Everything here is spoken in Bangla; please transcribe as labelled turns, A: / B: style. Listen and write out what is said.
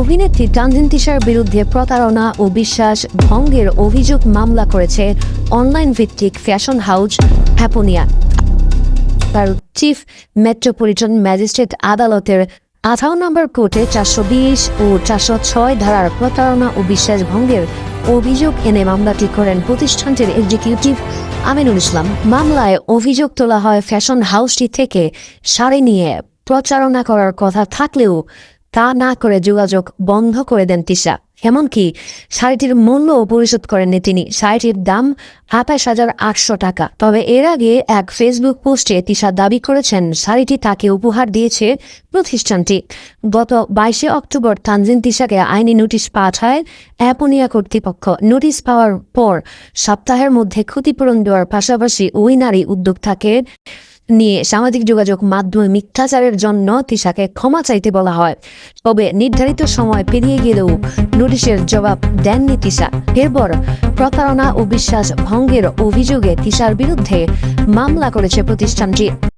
A: অভিনেত্রী তানজিন তিশার বিরুদ্ধে প্রতারণা ও বিশ্বাস ভঙ্গের অভিযোগ মামলা করেছে অনলাইন ভিত্তিক ফ্যাশন হাউস হ্যাপোনিয়া। তার চিফ মেট্রোপলিটন ম্যাজিস্ট্রেট আদালতের আঠারো নম্বর কোর্টে চারশো বিশ ও চারশো ছয় ধারার প্রতারণা ও বিশ্বাস ভঙ্গের অভিযোগ এনে মামলাটি করেন প্রতিষ্ঠানটির এক্সিকিউটিভ আমিনুল ইসলাম। মামলায় অভিযোগ তোলা হয় ফ্যাশন হাউসটি থেকে শাড়ি নিয়ে প্রচারণা করার কথা থাকলেও তা না করে যোগাযোগ বন্ধ করে দেন তিশা। এমনকি শাড়িটির মূল্যও পরিশোধ করেননি তিনি। শাড়িটির দাম আঠাশ হাজার আটশো টাকা। তবে এর আগে এক ফেসবুক পোস্টে তিশা দাবি করেছেন, শাড়িটি তাকে উপহার দিয়েছে প্রতিষ্ঠানটি। গত বাইশে অক্টোবর তানজিন তিশাকে আইনি নোটিশ পাঠায় অ্যাপোনিয়া কর্তৃপক্ষ। নোটিশ পাওয়ার পর সপ্তাহের মধ্যে ক্ষতিপূরণ দেওয়ার পাশাপাশি ওই নারী উদ্যোক্তাকে নিয়ে সামাজিক যোগাযোগ মাধ্যমে মিথ্যাচারের জন্য তিশাকে ক্ষমা চাইতে বলা হয়। তবে নির্ধারিত সময় পেরিয়ে গেলেও নোটিশের জবাব দেননি তিশা। এরপর প্রতারণা ও বিশ্বাস ভঙ্গের অভিযোগে তিশার বিরুদ্ধে মামলা করেছে প্রতিষ্ঠানটি।